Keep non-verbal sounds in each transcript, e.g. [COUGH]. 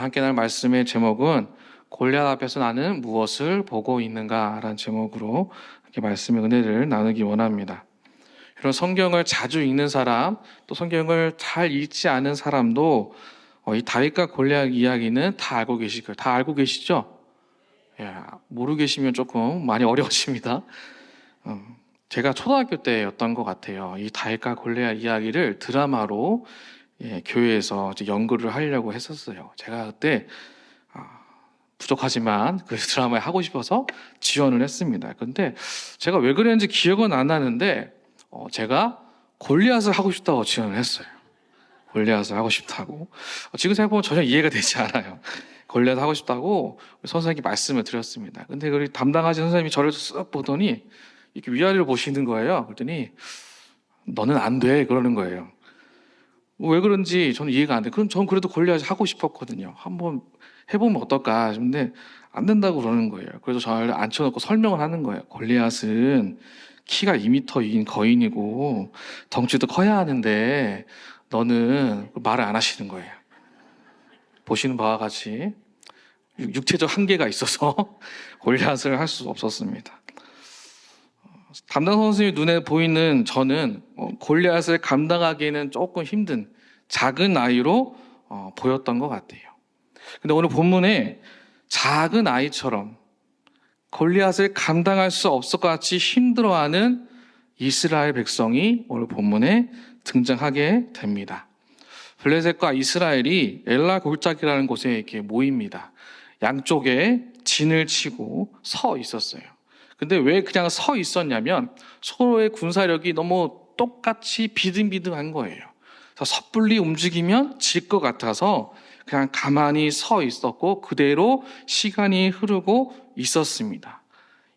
오늘 함께 나눌 말씀의 제목은 골리앗 앞에서 나는 무엇을 보고 있는가라는 제목으로 이렇게 말씀의 은혜를 나누기 원합니다. 이런 성경을 자주 읽는 사람, 또 성경을 잘 읽지 않은 사람도 어, 이 다윗과 골리앗 이야기는 다 알고 계실 거예요. 다 알고 계시죠? 예, 모르고 계시면 조금 많이 어려우십니다. 어, 제가 초등학교 때였던 것 같아요. 이 다윗과 골리앗 이야기를 드라마로 예, 교회에서 이제 연구를 하려고 했었어요. 제가 그때 아, 부족하지만 그 [LAUGHS] 드라마에 하고 싶어서 지원을 했습니다. 근데 제가 왜 그랬는지 기억은 안 나는데 어, 제가 골리앗을 하고 싶다고 지원을 했어요. 골리앗을 하고 싶다고. 어, 지금 생각해보면 전혀 이해가 되지 않아요. 골리앗 하고 싶다고 선생님께 말씀을 드렸습니다. 근데 그 담당하신 선생님이 저를 쓱 보더니 이렇게 위아래를 보시는 거예요. 그랬더니 너는 안 돼. 그러는 거예요. 왜 그런지 저는 이해가 안 돼. 그럼 전 그래도 골리앗 하고 싶었거든요. 한번 해보면 어떨까. 근데 안 된다고 그러는 거예요. 그래서 저를 앉혀놓고 설명을 하는 거예요. 골리앗은 키가 2m인 거인이고 덩치도 커야 하는데 너는 말을 안 하시는 거예요. 보시는 바와 같이 육- 육체적 한계가 있어서 [LAUGHS] 골리앗을 할 수 없었습니다. 담당 선생님 눈에 보이는 저는 어, 골리앗을 감당하기에는 조금 힘든 작은 아이로 어, 보였던 것 같아요. 근데 오늘 본문에 작은 아이처럼 골리앗을 감당할 수 없을 것 같이 힘들어하는 이스라엘 백성이 오늘 본문에 등장하게 됩니다. 블레셋과 이스라엘이 엘라 골짜기라는 곳에 이렇게 모입니다. 양쪽에 진을 치고 서 있었어요. 근데 왜 그냥 서 있었냐면 서로의 군사력이 너무 똑같이 비등비등한 거예요. 그래서 섣불리 움직이면 질 것 같아서 그냥 가만히 서 있었고 그대로 시간이 흐르고 있었습니다.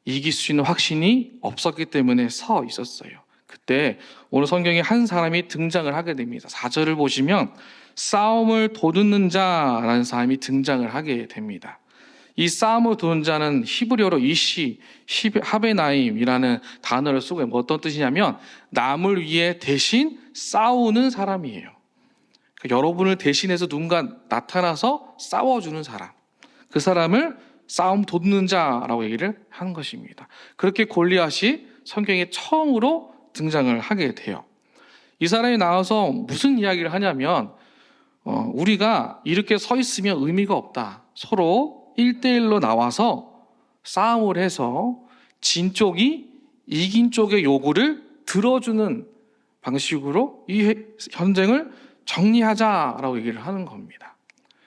이길 수 있는 확신이 없었기 때문에 서 있었어요. 그때 오늘 성경에 한 사람이 등장을 하게 됩니다. 4절을 보시면 싸움을 도둑는 자라는 사람이 등장을 하게 됩니다. 이 싸움을 도는 자는 히브리어로 이시 하베나임이라는 단어를 쓰고 있고 어떤 뜻이냐면 남을 위해 대신 싸우는 사람이에요. 그러니까 여러분을 대신해서 누군가 나타나서 싸워주는 사람. 그 사람을 싸움 돕는 자라고 얘기를 하는 것입니다. 그렇게 골리앗이 성경에 처음으로 등장을 하게 돼요. 이 사람이 나와서 무슨 이야기를 하냐면 어, 우리가 이렇게 서 있으면 의미가 없다. 서로 1대1로 나와서 싸움을 해서 진 쪽이 이긴 쪽의 요구를 들어주는 방식으로 이 해- 전쟁을 정리하자라고 얘기를 하는 겁니다.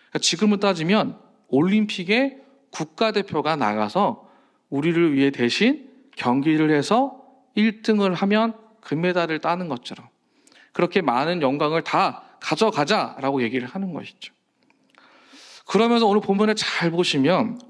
그러니까 지금은 따지면 올림픽에 국가대표가 나가서 우리를 위해 대신 경기를 해서 1등을 하면 금메달을 따는 것처럼 그렇게 많은 영광을 다 가져가자라고 얘기를 하는 것이죠. 그러면서 오늘 본문에 잘 보시면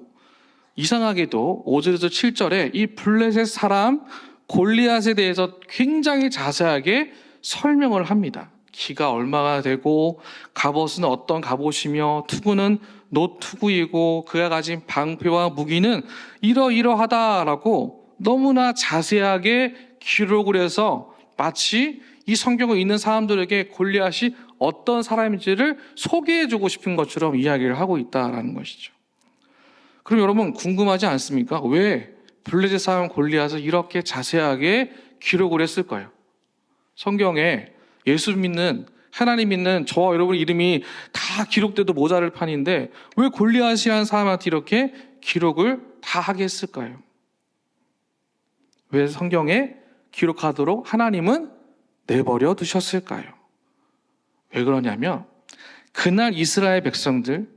이상하게도 5절에서 7절에 이 블레셋 사람 골리앗에 대해서 굉장히 자세하게 설명을 합니다. 키가 얼마가 되고 갑옷은 어떤 갑옷이며 투구는 노 투구이고 그가 가진 방패와 무기는 이러이러하다라고 너무나 자세하게 기록을 해서 마치 이 성경을 읽는 사람들에게 골리앗이 어떤 사람인지를 소개해주고 싶은 것처럼 이야기를 하고 있다라는 것이죠. 그럼 여러분 궁금하지 않습니까? 왜 블레셋 사람 골리앗을 이렇게 자세하게 기록을 했을까요? 성경에 예수 믿는 하나님 믿는 저와 여러분 이름이 다 기록돼도 모자랄 판인데 왜 골리앗이라는 사람한테 이렇게 기록을 다 하게 했을까요? 왜 성경에 기록하도록 하나님은 내버려 두셨을까요? 왜 그러냐면 그날 이스라엘 백성들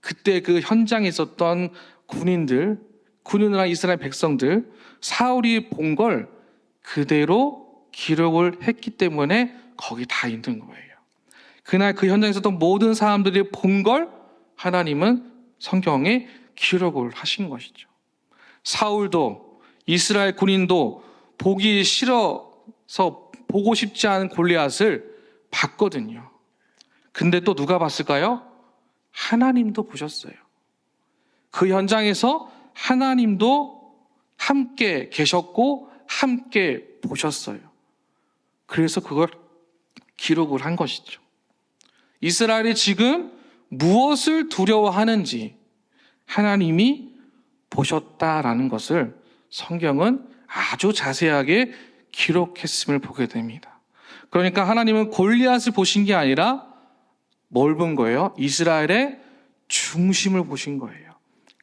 그때 그 현장에 있었던 군인들 군인이나 이스라엘 백성들 사울이 본 걸 그대로 기록을 했기 때문에 거기 다 있는 거예요. 그날 그 현장에 있었던 모든 사람들이 본 걸 하나님은 성경에 기록을 하신 것이죠. 사울도 이스라엘 군인도 보기 싫어서 보고 싶지 않은 골리앗을 봤거든요. 근데 또 누가 봤을까요? 하나님도 보셨어요. 그 현장에서 하나님도 함께 계셨고 함께 보셨어요. 그래서 그걸 기록을 한 것이죠. 이스라엘이 지금 무엇을 두려워하는지 하나님이 보셨다라는 것을 성경은 아주 자세하게 기록했음을 보게 됩니다. 그러니까 하나님은 골리앗을 보신 게 아니라 뭘 본 거예요? 이스라엘의 중심을 보신 거예요.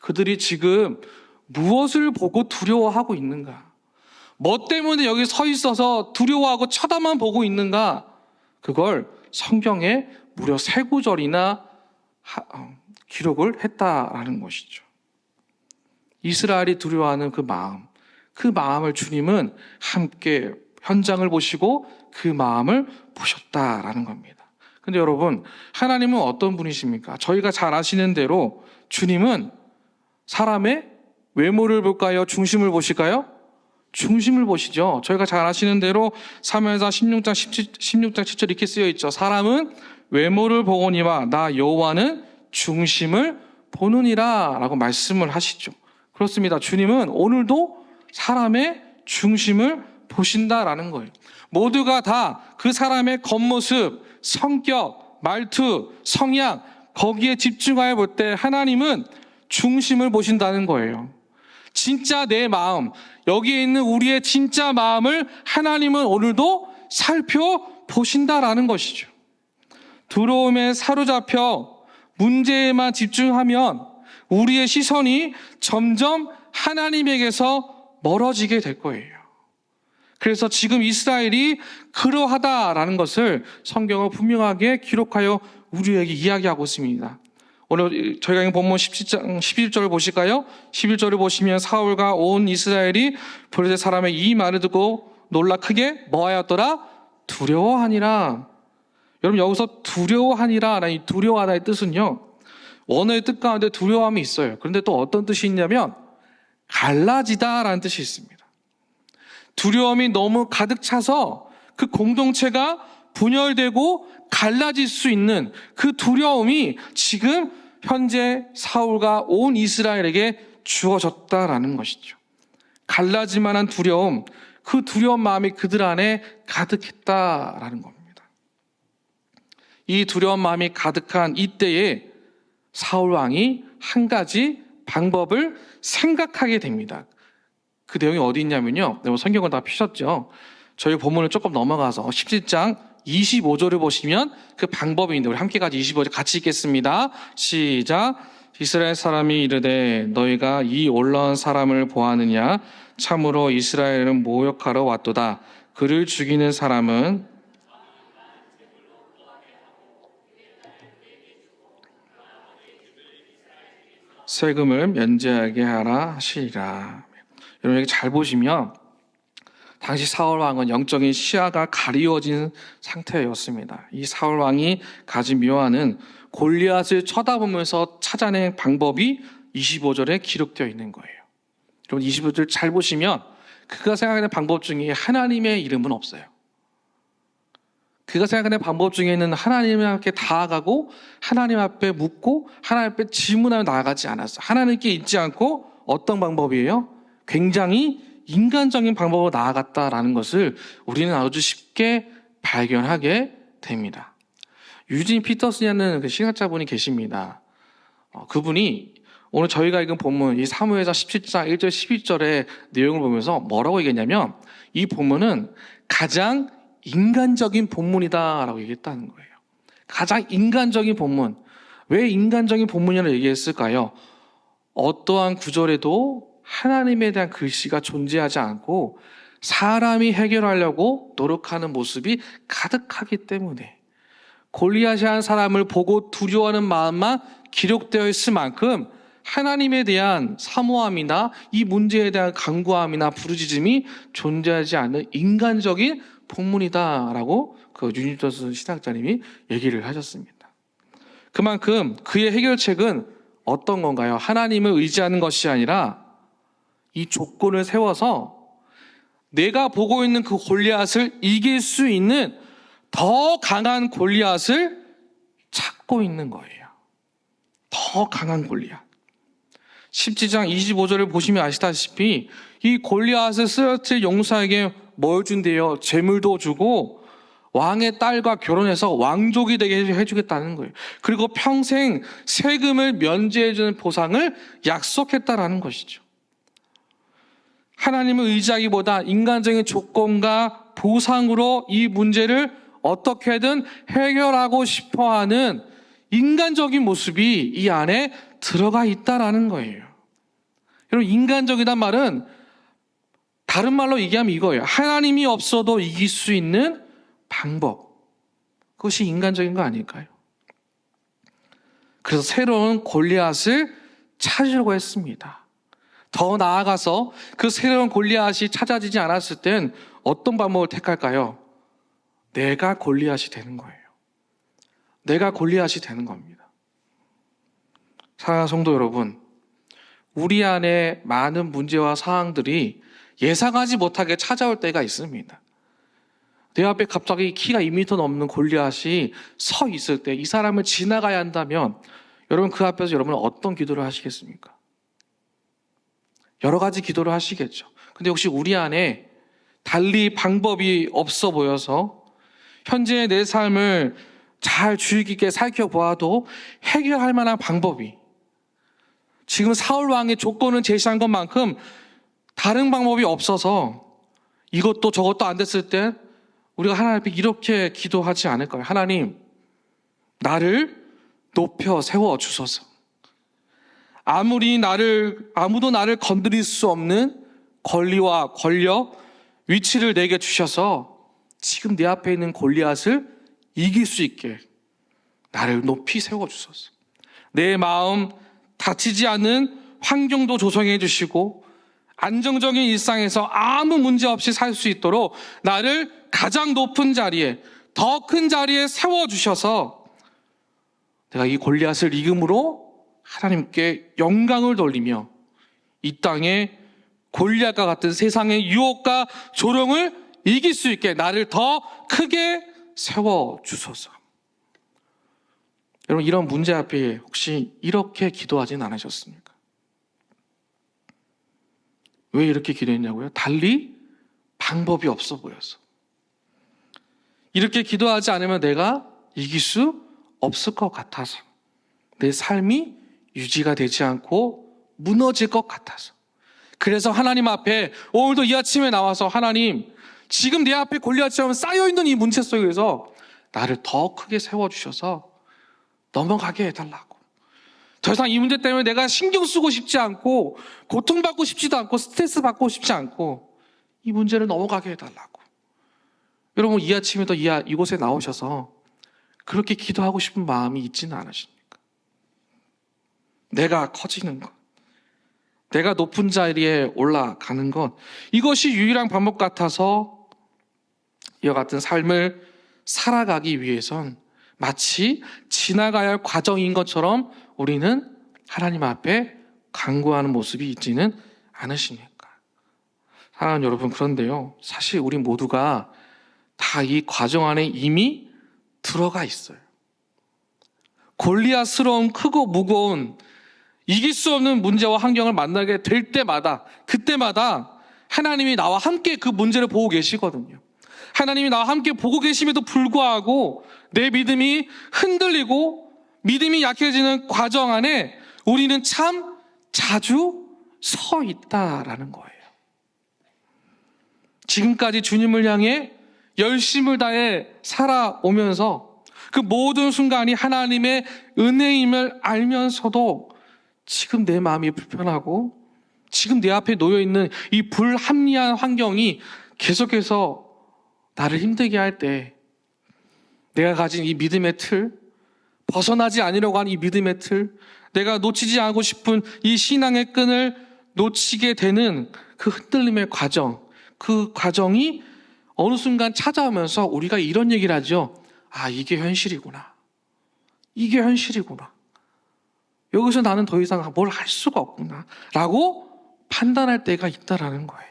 그들이 지금 무엇을 보고 두려워하고 있는가? 뭐 때문에 여기 서 있어서 두려워하고 쳐다만 보고 있는가? 그걸 성경에 무려 세 구절이나 하- 어, 기록을 했다라는 것이죠. 이스라엘이 두려워하는 그 마음, 그 마음을 주님은 함께 현장을 보시고 그 마음을 보셨다라는 겁니다. 근데 여러분, 하나님은 어떤 분이십니까? 저희가 잘 아시는 대로 주님은 사람의 외모를 볼까요? 중심을 보실까요? 중심을 보시죠. 저희가 잘 아시는 대로 3회사 16장 17, 16장 7절 이렇게 쓰여 있죠. 사람은 외모를 보거니와 나 여호와는 중심을 보느니라라고 말씀을 하시죠. 그렇습니다. 주님은 오늘도 사람의 중심을 보신다라는 거예요. 모두가 다 그 사람의 겉모습, 성격, 말투, 성향 거기에 집중하여 볼 때 하나님은 중심을 보신다는 거예요. 진짜 내 마음, 여기에 있는 우리의 진짜 마음을 하나님은 오늘도 살펴보신다라는 것이죠. 두려움에 사로잡혀 문제에만 집중하면 우리의 시선이 점점 하나님에게서 멀어지게 될 거예요. 그래서 지금 이스라엘이 그러하다라는 것을 성경은 분명하게 기록하여 우리에게 이야기하고 있습니다. 오늘 저희가 읽은 본문 17장 11절을 보실까요? 11절을 보시면 사울과 온 이스라엘이 블레셋 사람의 이 말을 듣고 놀라 크게 뭐하였더라? 두려워하니라. 여러분 여기서 두려워하니라라는 이 두려워하다의 뜻은요. 원어의 뜻 가운데 두려움이 있어요. 그런데 또 어떤 뜻이 있냐면 갈라지다라는 뜻이 있습니다. 두려움이 너무 가득 차서 그 공동체가 분열되고 갈라질 수 있는 그 두려움이 지금 현재 사울과 온 이스라엘에게 주어졌다라는 것이죠. 갈라질 만한 두려움, 그 두려운 마음이 그들 안에 가득했다라는 겁니다. 이 두려운 마음이 가득한 이때에 사울 왕이 한 가지 방법을 생각하게 됩니다. 그 내용이 어디 있냐면요. 네, 성경을 다 피셨죠. 저희 본문을 조금 넘어가서 17장 25절을 보시면 그 방법이 있는데 우리 함께 같이 25절 같이 읽겠습니다. 시작. 이스라엘 사람이 이르되 너희가 이 올라온 사람을 보았느냐 참으로 이스라엘은 모욕하러 왔도다. 그를 죽이는 사람은 세금을 면제하게 하라 하시리라. 여러분 여기 잘 보시면 당시 사울 왕은 영적인 시야가 가리워진 상태였습니다. 이 사울 왕이 가진 묘안은 골리앗을 쳐다보면서 찾아낸 방법이 25절에 기록되어 있는 거예요. 여러분 25절 잘 보시면 그가 생각하는 방법 중에 하나님의 이름은 없어요. 그가 생각하는 방법 중에는 하나님 앞에 다가가고 하나님 앞에 묻고 하나님 앞에 질문하며 나아가지 않았어요. 하나님께 있지 않고 어떤 방법이에요? 굉장히 인간적인 방법으로 나아갔다라는 것을 우리는 아주 쉽게 발견하게 됩니다. 유진 피터슨이라는 그 신학자분이 계십니다. 어, 그분이 오늘 저희가 읽은 본문 이 사무엘상 17장 1절 12절의 내용을 보면서 뭐라고 얘기했냐면 이 본문은 가장 인간적인 본문이다라고 얘기했다는 거예요. 가장 인간적인 본문. 왜 인간적인 본문이라고 얘기했을까요? 어떠한 구절에도 하나님에 대한 글씨가 존재하지 않고 사람이 해결하려고 노력하는 모습이 가득하기 때문에 골리앗이 한 사람을 보고 두려워하는 마음만 기록되어 있을 만큼 하나님에 대한 사모함이나 이 문제에 대한 간구함이나 부르짖음이 존재하지 않는 인간적인 본문이다라고 그 유니터스 신학자님이 얘기를 하셨습니다. 그만큼 그의 해결책은 어떤 건가요? 하나님을 의지하는 것이 아니라 이 조건을 세워서 내가 보고 있는 그 골리앗을 이길 수 있는 더 강한 골리앗을 찾고 있는 거예요. 더 강한 골리앗. 17장 25절을 보시면 아시다시피 이 골리앗을 쓰러뜨릴 용사에게 뭘 준대요? 재물도 주고 왕의 딸과 결혼해서 왕족이 되게 해주겠다는 거예요. 그리고 평생 세금을 면제해주는 보상을 약속했다라는 것이죠. 하나님을 의지하기보다 인간적인 조건과 보상으로 이 문제를 어떻게든 해결하고 싶어 하는 인간적인 모습이 이 안에 들어가 있다라는 거예요. 여러분, 인간적이란 말은 다른 말로 얘기하면 이거예요. 하나님이 없어도 이길 수 있는 방법. 그것이 인간적인 거 아닐까요? 그래서 새로운 골리앗을 찾으려고 했습니다. 더 나아가서 그 새로운 골리앗이 찾아지지 않았을 땐 어떤 방법을 택할까요? 내가 골리앗이 되는 거예요. 내가 골리앗이 되는 겁니다. 사랑하는 성도 여러분, 우리 안에 많은 문제와 상황들이 예상하지 못하게 찾아올 때가 있습니다. 내 앞에 갑자기 키가 2m 넘는 골리앗이 서 있을 때 이 사람을 지나가야 한다면 여러분 그 앞에서 여러분은 어떤 기도를 하시겠습니까? 여러 가지 기도를 하시겠죠. 근데 혹시 우리 안에 달리 방법이 없어 보여서 현재의 내 삶을 잘 주의 깊게 살펴보아도 해결할 만한 방법이 지금 사울 왕의 조건을 제시한 것만큼 다른 방법이 없어서 이것도 저것도 안 됐을 때 우리가 하나님 앞에 이렇게 기도하지 않을까요? 하나님, 나를 높여 세워 주소서. 아무리 나를, 아무도 나를 건드릴 수 없는 권리와 권력, 위치를 내게 주셔서 지금 내 앞에 있는 골리앗을 이길 수 있게 나를 높이 세워 주소서. 내 마음 다치지 않는 환경도 조성해 주시고 안정적인 일상에서 아무 문제 없이 살 수 있도록 나를 가장 높은 자리에 더 큰 자리에 세워 주셔서 내가 이 골리앗을 이김으로 하나님께 영광을 돌리며 이 땅에 골리앗과 같은 세상의 유혹과 조롱을 이길 수 있게 나를 더 크게 세워 주소서. 여러분 이런 문제 앞에 혹시 이렇게 기도하진 않으셨습니까? 왜 이렇게 기도했냐고요? 달리 방법이 없어 보여서. 이렇게 기도하지 않으면 내가 이길 수 없을 것 같아서. 내 삶이 유지가 되지 않고 무너질 것 같아서. 그래서 하나님 앞에 오늘도 이 아침에 나와서 하나님, 지금 내 앞에 골리앗처럼 쌓여있는 이 문제 속에서 나를 더 크게 세워주셔서 넘어가게 해달라고. 더 이상 이 문제 때문에 내가 신경 쓰고 싶지 않고 고통받고 싶지도 않고 스트레스 받고 싶지 않고 이 문제를 넘어가게 해달라고. 여러분 이 아침에도 이, 아- 이곳에 나오셔서 그렇게 기도하고 싶은 마음이 있지는 않으십니까? 내가 커지는 것. 내가 높은 자리에 올라가는 것. 이것이 유일한 방법 같아서 이와 같은 삶을 살아가기 위해선 마치 지나가야 할 과정인 것처럼 우리는 하나님 앞에 간구하는 모습이 있지는 않으십니까? 사랑하는 여러분, 그런데요. 사실 우리 모두가 다 이 과정 안에 이미 들어가 있어요. 골리앗스러운 크고 무거운 이길 수 없는 문제와 환경을 만나게 될 때마다, 그때마다 하나님이 나와 함께 그 문제를 보고 계시거든요. 하나님이 나와 함께 보고 계심에도 불구하고 내 믿음이 흔들리고 믿음이 약해지는 과정 안에 우리는 참 자주 서 있다라는 거예요. 지금까지 주님을 향해 열심을 다해 살아오면서 그 모든 순간이 하나님의 은혜임을 알면서도 지금 내 마음이 불편하고 지금 내 앞에 놓여 있는 이 불합리한 환경이 계속해서 나를 힘들게 할 때 내가 가진 이 믿음의 틀, 벗어나지 않으려고 하는 이 믿음의 틀, 내가 놓치지 않고 싶은 이 신앙의 끈을 놓치게 되는 그 흔들림의 과정, 그 과정이 어느 순간 찾아오면서 우리가 이런 얘기를 하죠. 아, 이게 현실이구나. 이게 현실이구나. 여기서 나는 더 이상 뭘 할 수가 없구나. 라고 판단할 때가 있다라는 거예요.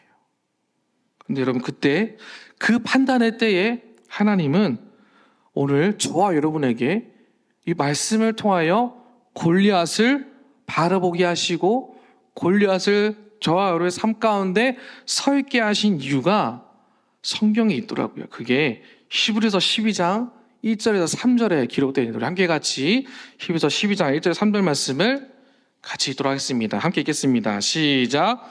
근데 여러분, 그때 그 판단의 때에 하나님은 오늘 저와 여러분에게 이 말씀을 통하여 골리앗을 바라보게 하시고 골리앗을 저와 여러분의 삶 가운데 서 있게 하신 이유가 성경에 있더라고요. 그게 히브리서 12장 1절에서 3절에 기록되어 있는 우리 함께 같이 히브리서 12장 1절 3절 말씀을 같이 읽도록 하겠습니다. 함께 읽겠습니다. 시작.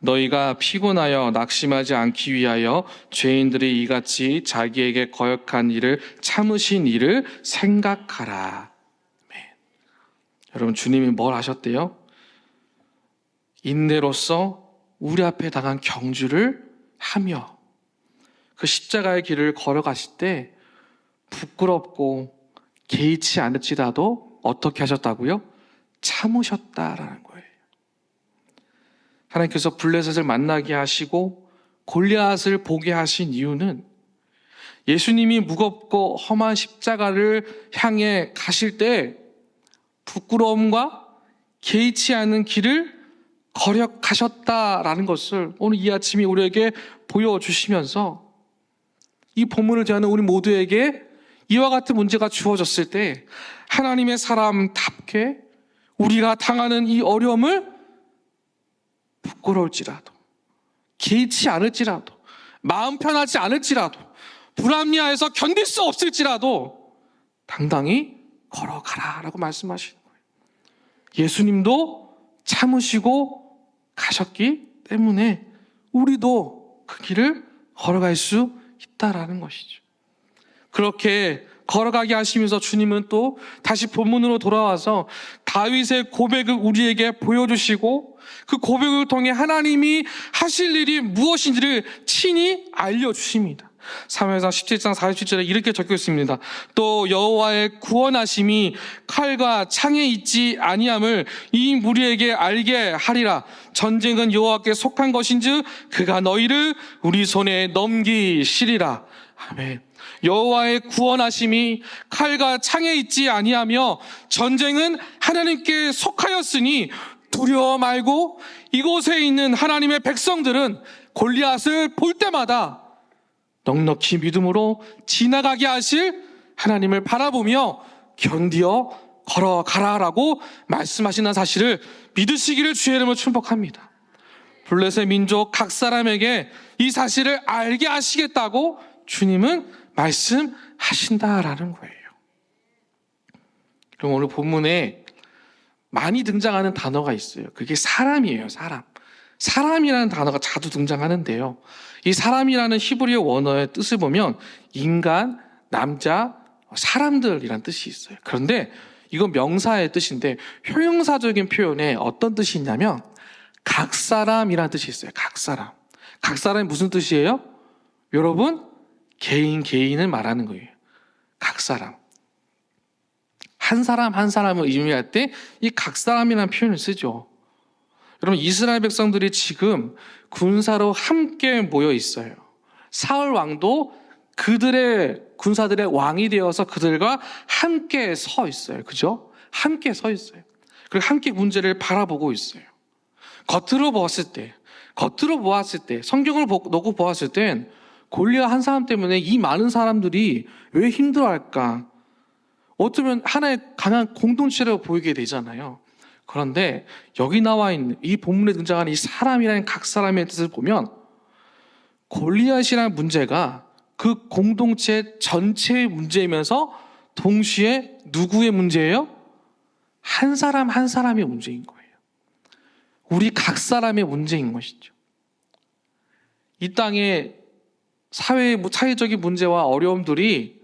너희가 피곤하여 낙심하지 않기 위하여 죄인들이 이같이 자기에게 거역한 일을 참으신 일을 생각하라. 아멘. 여러분 주님이 뭘 하셨대요? 인내로서 우리 앞에 당한 경주를 하며 그 십자가의 길을 걸어가실 때 부끄럽고 개의치 않을지라도 어떻게 하셨다고요? 참으셨다라는. 하나님께서 블레셋을 만나게 하시고 골리앗을 보게 하신 이유는 예수님이 무겁고 험한 십자가를 향해 가실 때 부끄러움과 개의치 않은 길을 거력하셨다라는 것을 오늘 이 아침에 우리에게 보여주시면서 이 본문을 대하는 우리 모두에게 이와 같은 문제가 주어졌을 때 하나님의 사람답게 우리가 당하는 이 어려움을 부끄러울지라도 개의치 않을지라도 마음 편하지 않을지라도 불합리하여서 견딜 수 없을지라도 당당히 걸어가라라고 말씀하시는 거예요. 예수님도 참으시고 가셨기 때문에 우리도 그 길을 걸어갈 수 있다라는 것이죠. 그렇게 걸어가게 하시면서 주님은 또 다시 본문으로 돌아와서 다윗의 고백을 우리에게 보여주시고 그 고백을 통해 하나님이 하실 일이 무엇인지를 친히 알려주십니다. 3회상 17장 47절에 이렇게 적혀 있습니다. 또 여호와의 구원하심이 칼과 창에 있지 아니함을 이 무리에게 알게 하리라. 전쟁은 여호와께 속한 것인즉 그가 너희를 우리 손에 넘기시리라. 아멘. 여호와의 구원하심이 칼과 창에 있지 아니하며 전쟁은 하나님께 속하였으니 두려워 말고 이곳에 있는 하나님의 백성들은 골리앗을 볼 때마다 넉넉히 믿음으로 지나가게 하실 하나님을 바라보며 견디어 걸어가라라고 말씀하시는 사실을 믿으시기를 주의 이름으로 축복합니다. 블레셋 민족 각 사람에게 이 사실을 알게 하시겠다고 주님은 말씀하신다라는 거예요. 그럼 오늘 본문에 많이 등장하는 단어가 있어요. 그게 사람이에요, 사람. 사람이라는 단어가 자주 등장하는데요. 이 사람이라는 히브리어 원어의 뜻을 보면 인간, 남자, 사람들이란 뜻이 있어요. 그런데 이건 명사의 뜻인데 효용사적인 표현에 어떤 뜻이 있냐면 각 사람이라는 뜻이 있어요. 각 사람. 각 사람이 무슨 뜻이에요? 여러분, 개인 개인을 말하는 거예요. 각 사람. 한 사람 한 사람을 의미할 때 이 각 사람이라는 표현을 쓰죠. 여러분 이스라엘 백성들이 지금 군사로 함께 모여 있어요. 사울 왕도 그들의 군사들의 왕이 되어서 그들과 함께 서 있어요. 그죠? 함께 서 있어요. 그리고 함께 문제를 바라보고 있어요. 겉으로 보았을 때, 겉으로 보았을 때, 성경을 놓고 보았을 땐 골리앗 한 사람 때문에 이 많은 사람들이 왜 힘들어할까? 어쩌면 하나의 강한 공동체로 보이게 되잖아요. 그런데 여기 나와 있는 이 본문에 등장하는 이 사람이라는 각 사람의 뜻을 보면 골리앗이라는 문제가 그 공동체 전체의 문제이면서 동시에 누구의 문제예요? 한 사람 한 사람의 문제인 거예요. 우리 각 사람의 문제인 것이죠. 이 땅에 사회 사회적인 문제와 어려움들이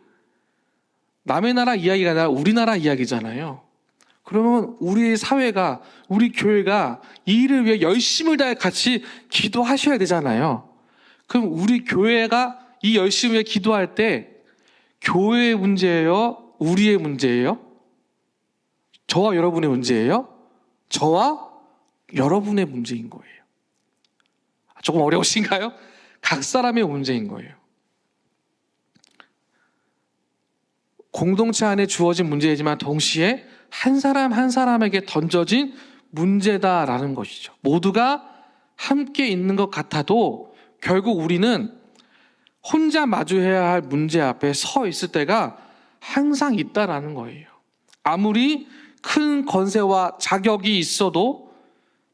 남의 나라 이야기가 아니라 우리나라 이야기잖아요. 그러면 우리 사회가 우리 교회가 이 일을 위해 열심을 다해 같이 기도하셔야 되잖아요. 그럼 우리 교회가 이 열심을 위해 기도할 때 교회의 문제예요? 우리의 문제예요? 저와 여러분의 문제예요? 저와 여러분의 문제인 거예요. 조금 어려우신가요? 각 사람의 문제인 거예요. 공동체 안에 주어진 문제이지만 동시에 한 사람 한 사람에게 던져진 문제다라는 것이죠. 모두가 함께 있는 것 같아도 결국 우리는 혼자 마주해야 할 문제 앞에 서 있을 때가 항상 있다라는 거예요. 아무리 큰 권세와 자격이 있어도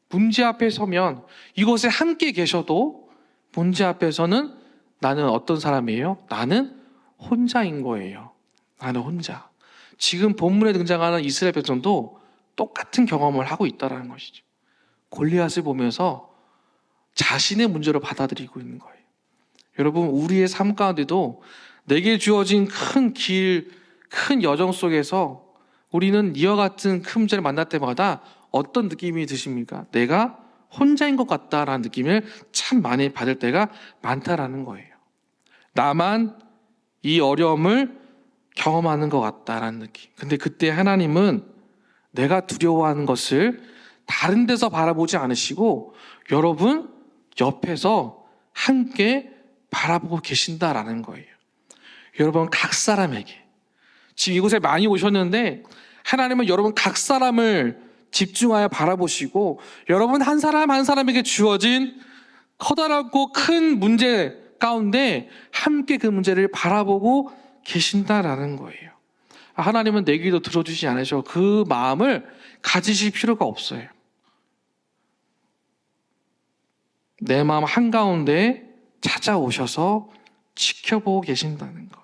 문제 앞에 서면 이곳에 함께 계셔도 문제 앞에서는 나는 어떤 사람이에요? 나는 혼자인 거예요. 나는 혼자. 지금 본문에 등장하는 이스라엘 백성도 똑같은 경험을 하고 있다는 것이죠. 골리앗을 보면서 자신의 문제로 받아들이고 있는 거예요. 여러분, 우리의 삶 가운데도 내게 주어진 큰 길, 큰 여정 속에서 우리는 이와 같은 큰 문제를 만날 때마다 어떤 느낌이 드십니까? 내가 혼자인 것 같다라는 느낌을 참 많이 받을 때가 많다라는 거예요. 나만 이 어려움을 경험하는 것 같다라는 느낌. 근데 그때 하나님은 내가 두려워하는 것을 다른 데서 바라보지 않으시고 여러분 옆에서 함께 바라보고 계신다라는 거예요. 여러분 각 사람에게 지금 이곳에 많이 오셨는데 하나님은 여러분 각 사람을 집중하여 바라보시고 여러분 한 사람 한 사람에게 주어진 커다랗고 큰 문제 가운데 함께 그 문제를 바라보고 계신다라는 거예요. 하나님은 내 기도 들어주지 않으셔. 그 마음을 가지실 필요가 없어요. 내 마음 한가운데 찾아오셔서 지켜보고 계신다는 것.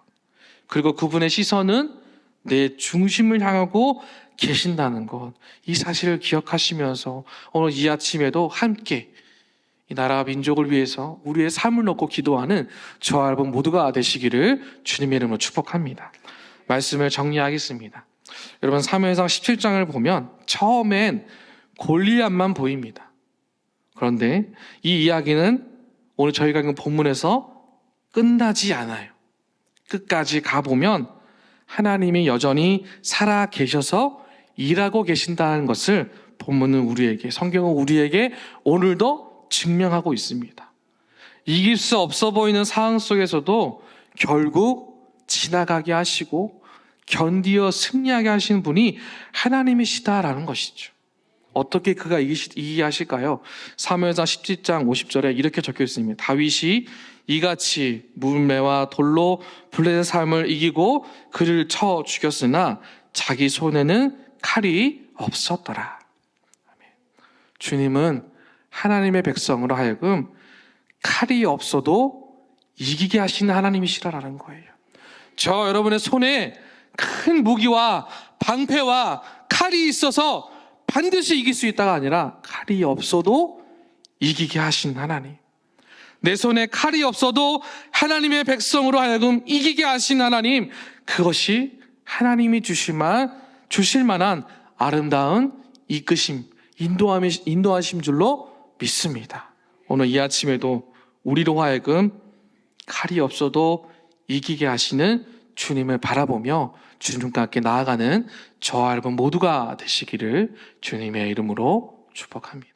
그리고 그분의 시선은 내 중심을 향하고 계신다는 것. 이 사실을 기억하시면서 오늘 이 아침에도 함께 이 나라와 민족을 위해서 우리의 삶을 놓고 기도하는 저와 여러분 모두가 되시기를 주님의 이름으로 축복합니다. 말씀을 정리하겠습니다. 여러분 사무엘상 17장을 보면 처음엔 골리앗만 보입니다. 그런데 이 이야기는 오늘 저희가 읽은 본문에서 끝나지 않아요. 끝까지 가보면 하나님이 여전히 살아 계셔서 일하고 계신다는 것을 본문은 우리에게, 성경은 우리에게 오늘도 증명하고 있습니다. 이길 수 없어 보이는 상황 속에서도 결국 지나가게 하시고 견디어 승리하게 하시는 분이 하나님이시다라는 것이죠. 어떻게 그가 이기시, 하실까요 사무엘상 17장 50절에 이렇게 적혀 있습니다. 다윗이 이같이 물매와 돌로 블레의 삶을 이기고 그를 쳐 죽였으나 자기 손에는 칼이 없었더라. 주님은 하나님의 백성으로 하여금 칼이 없어도 이기게 하시는 하나님이시라는 거예요. 저 여러분의 손에 큰 무기와 방패와 칼이 있어서 반드시 이길 수 있다가 아니라 칼이 없어도 이기게 하신 하나님. 내 손에 칼이 없어도 하나님의 백성으로 하여금 이기게 하신 하나님. 그것이 하나님이 주실만, 주실 만한 아름다운 이끄심, 인도함이, 인도하심 줄로 믿습니다. 오늘 이 아침에도 우리로 하여금 칼이 없어도 이기게 하시는 주님을 바라보며 주님과 함께 나아가는 저와 여러분 모두가 되시기를 주님의 이름으로 축복합니다.